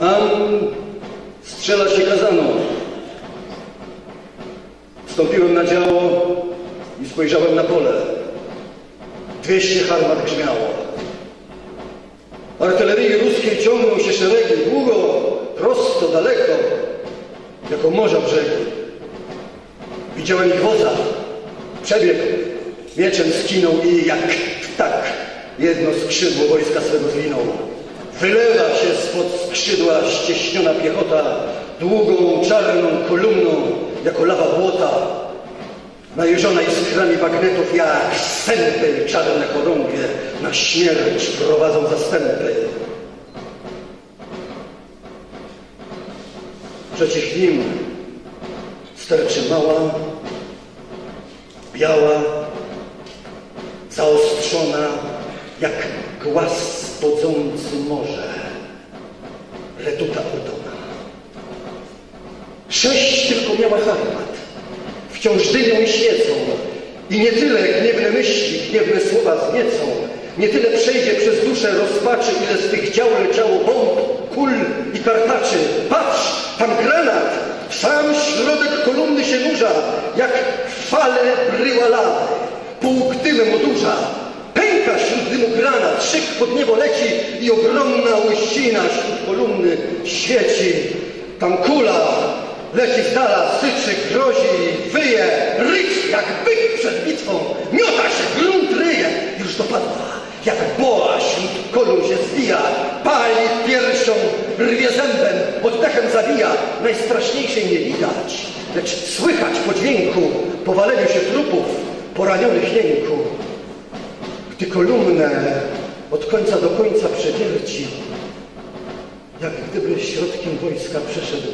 Nam strzelać nie kazano. Wstąpiłem na działo i spojrzałem na pole. Dwieście harmat grzmiało. Artylerii ruskiej ciągną się szeregi długo, prosto, daleko, jako morza brzegi. Widziałem ich woza, przebiegł, mieczem skinął i jak tak jedno skrzydło wojska swego zwinął. Wylewa się spod skrzydła ścieśniona piechota długą, czarną kolumną, jako lawa błota. Najeżona iskrami bagnetów jak sępy czarne chorągie na śmierć prowadzą zastępy. Przeciw nim sterczy mała, biała, zaostrzona jak głaz spodzący morze. Reduta Ordona. Sześć tylko miała harmat. Wciąż dymią i świecą. I nie tyle gniewne myśli, gniewne słowa zniecą. Nie tyle przejdzie przez duszę rozpaczy, ile z tych dział leciało bomb, kul i kartaczy. Patrz, tam granat! W sam środek kolumny się nurza, jak fale bryła lawy. Pół dymem odurza. Pęka wśród dymu granat, pod niebo leci i ogromna łyścina wśród kolumny świeci. Tam kula leci z dala, syczy, grozi, wyje, ryć jak byk przed bitwą, miota się, grunt ryje, już dopadła. Jak boa wśród kolumn się zwija, pali piersią, rwie zębem, oddechem zabija. Najstraszniejszej nie widać, lecz słychać po dźwięku, powaleniu się trupów, poranionych jęku. Gdy kolumnę od końca do końca przewierci, jak gdyby środkiem wojska przeszedł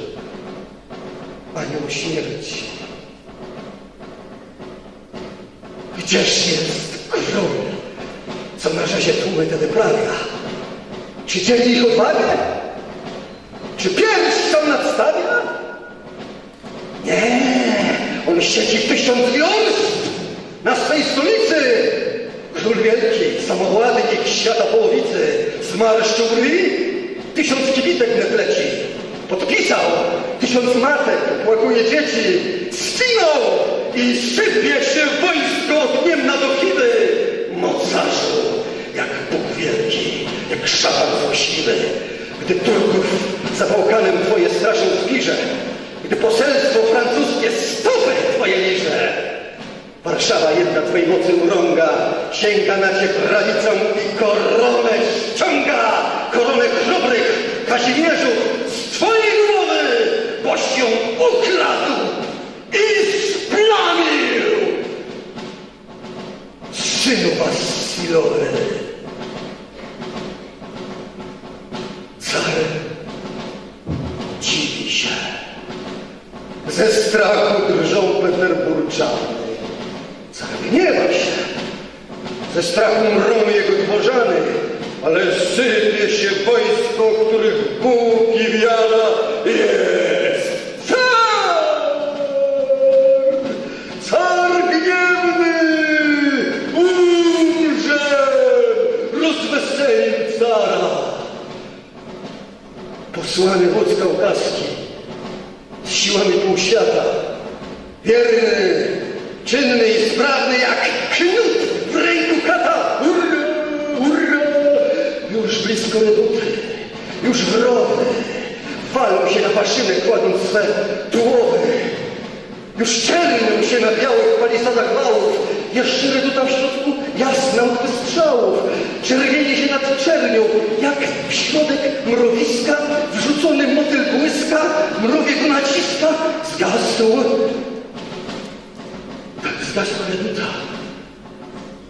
anioł śmierci. Gdzież jest król, co na razie tłumy te wyprawia? Czy dzieli ich odwagę? Czy pierś sam nadstawia? Nie, on siedzi tysiąc wiorst na swej stolicy. Król wielki, samowładnik świata połowicy, zmarszczył brwi, tysiąc kibitek wnet leci. Podpisał, tysiąc matek płakuje dzieci, skinął i sypie się wojsko dniem na dochody. Mocarzu, jak Bóg wielki, jak szaman złośliwy, gdy Turków zawałkanem twoje straszą zbliże, gdy poselstwo francuskie stopy twoje. Warszawa jedna Twej mocy urąga, sięga na Cię prawicą i koronę ściąga, koronę chrobrych Kazimierzów z Twojej głowy, boś ją ukradł i splamił. Synu Wassilowy, car dziwi się. Ze strachu drżą Peterburczany. Car gniewa się. Ze strachu mrą jego dworzany, ale sypie się wojsko, których Bóg i wiara jest. Car! Car gniewny! Umrze! Rozweselił cara! Posłany wódz kaukaski z siłami półświata. Wierny, czynny i sprawny jak knut blisko reduty, już wrowy. Walą się na paszynę, kładąc swe tułowy. Już czernią się na białych palisadach wałów. Jeszcze reduta w środku jasna od strzałów. Czerwieni się nad czernią, jak w środek mrowiska wrzucony motyl błyska, mrowie go naciska, zgasł. Tak zgasła reduta.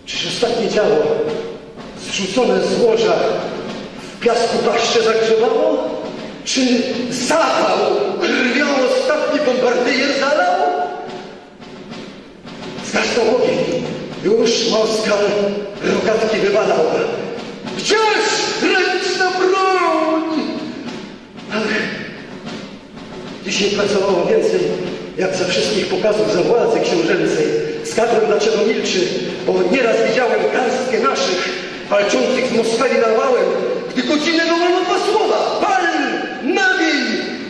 Czyż ostatnie ciało, zrzucone z łoża, piasku paszcze zagrzebało? Czy zapał krwią ostatni bombardyjer zalał? Zgasnął ogień. Już Moskal rogatki wywalał. Gdzież ręczna broń? Ale dzisiaj pracowało więcej, jak za wszystkich pokazów za władzy książęcej. Zgadłem, dlaczego milczy, bo nieraz widziałem garstkę naszych, walczących z godzinnego wolnego słowa, pal, nawiej,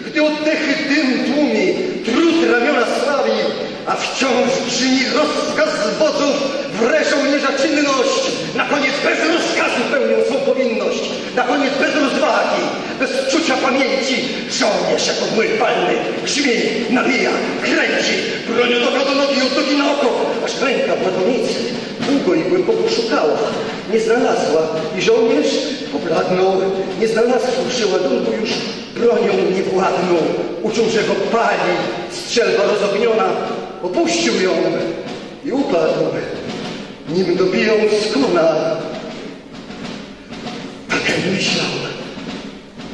gdy oddechy dym tłumi, trud ramiona sławi, a wciąż czyni rozkaz wodzów, wreszą niezaczynność, na koniec bez rozkazu pełnią swą powinność, na koniec bez rozwagi, bez czucia pamięci, żołnierz jako mły palny, grzmi, nawija, kręci, bronią do nogi, od nogi na oko, aż ręka w długo i głęboko szukała. Nie znalazła i żołnierz pobladnął. Nie znalazłszy ładunku już bronią nie władnął. Uczuł, że go pali strzelba rozogniona. Opuścił ją i upadł, nim dobiją z kona. Tak myślał,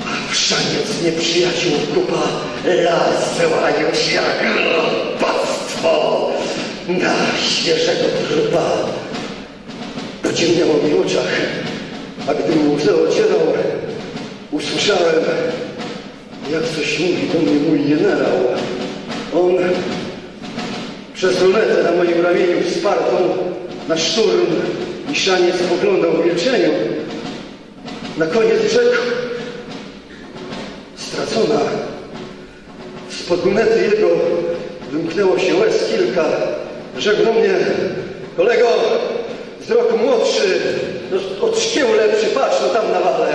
a w szaniec nieprzyjaciół grupa las wyłaniał się jak robactwo na świeżego trupa. Pociemniało mi w oczach, a gdy mu łzę ocierał, usłyszałem, jak coś mówi do mnie mój generał. On przez lunetę na moim ramieniu wspartą na szturm i szaniec spoglądał w milczeniu. Na koniec rzekł, stracona, spod lunety jego wymknęło się łez kilka. Rzekł do mnie, kolego, wzrok młodszy, no, od szkieł lepszy, patrz, no tam na wale.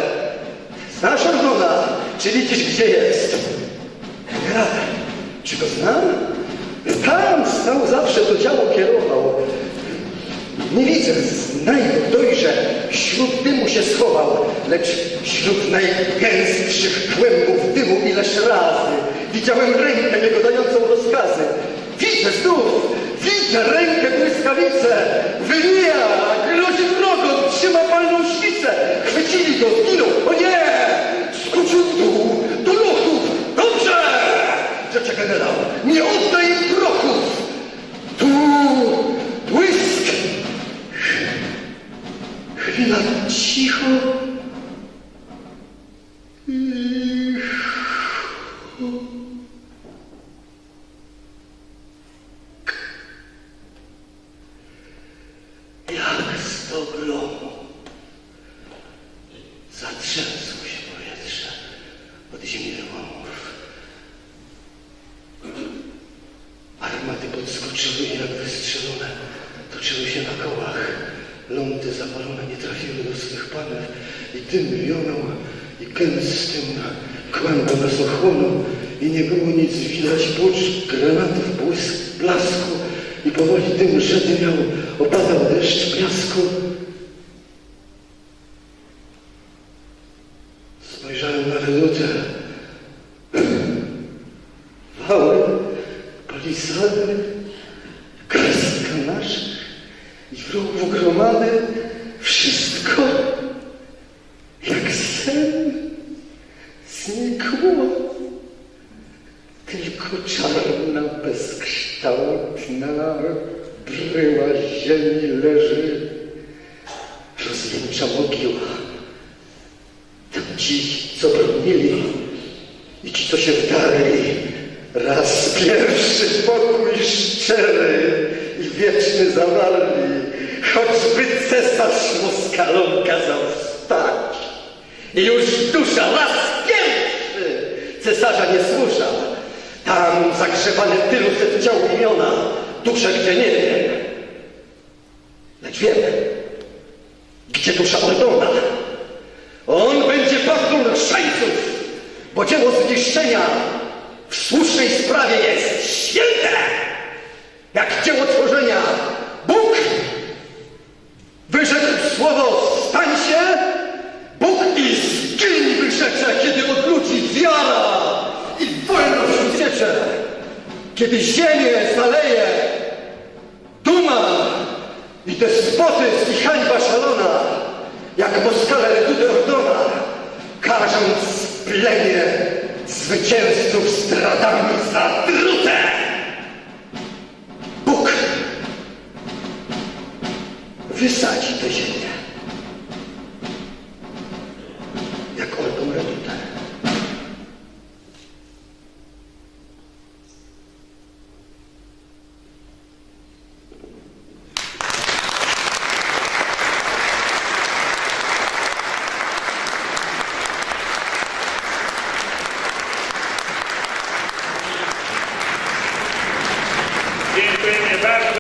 Znasz Ordona? Czy widzisz, gdzie jest? Generale, czy go znam? Tam stał zawsze, to działo kierował. Nie widzę, znajdę, dojrzę, wśród dymu się schował, lecz wśród najgęstszych kłębów dymu ileż razy widziałem rękę jego dającą rozkazy. Widzę znów, widzę rękę błyskawicę, wymija, grozi wrogom, trzyma palną świcę. Chwycili go, zginął, o nie! Skoczył w dół, do lochów, dobrze! Rzecze generał, nie oddaj im! Tu błysk! Chwila cicho. Jak I jak wystrzelone toczyły się na kołach. Lądy zapalone nie trafiły do swych panów i dym wionął i gęstym kłębem nas ochłonął i nie było nic widać prócz granatów błysk, blasku i powoli dym miał, opadał deszcz piasku. Znikło. Tylko czarna, bezkształtna bryła ziemi leży, rozwieńcza mogiła. Tam ci, co bronili i ci, co się wdarli, raz pierwszy pokój szczery i wieczny zawarli, choćby cesarz Moskalom kazał wstać. I już dusza pierwszy cesarza nie służa. Tam zagrzebane tylu set ciał imiona, dusze gdzie nie wiem. Lecz wiem, gdzie dusza Ordona. On będzie patrol szańców, bo dzieło zniszczenia w słusznej sprawie jest święte, jak dzieło tworzenia. Bóg wyrzekł słowo stań się, Bóg i zgiń wyrzecze, kiedy od ludzi wiara i wolność uciecze, kiedy ziemię zaleje duma i despotyzm i hańba szalona, jak Moskale reduty Ordona, karząc plemię zwycięzców stratami za drutę. Bóg wysadzi tę ziemię,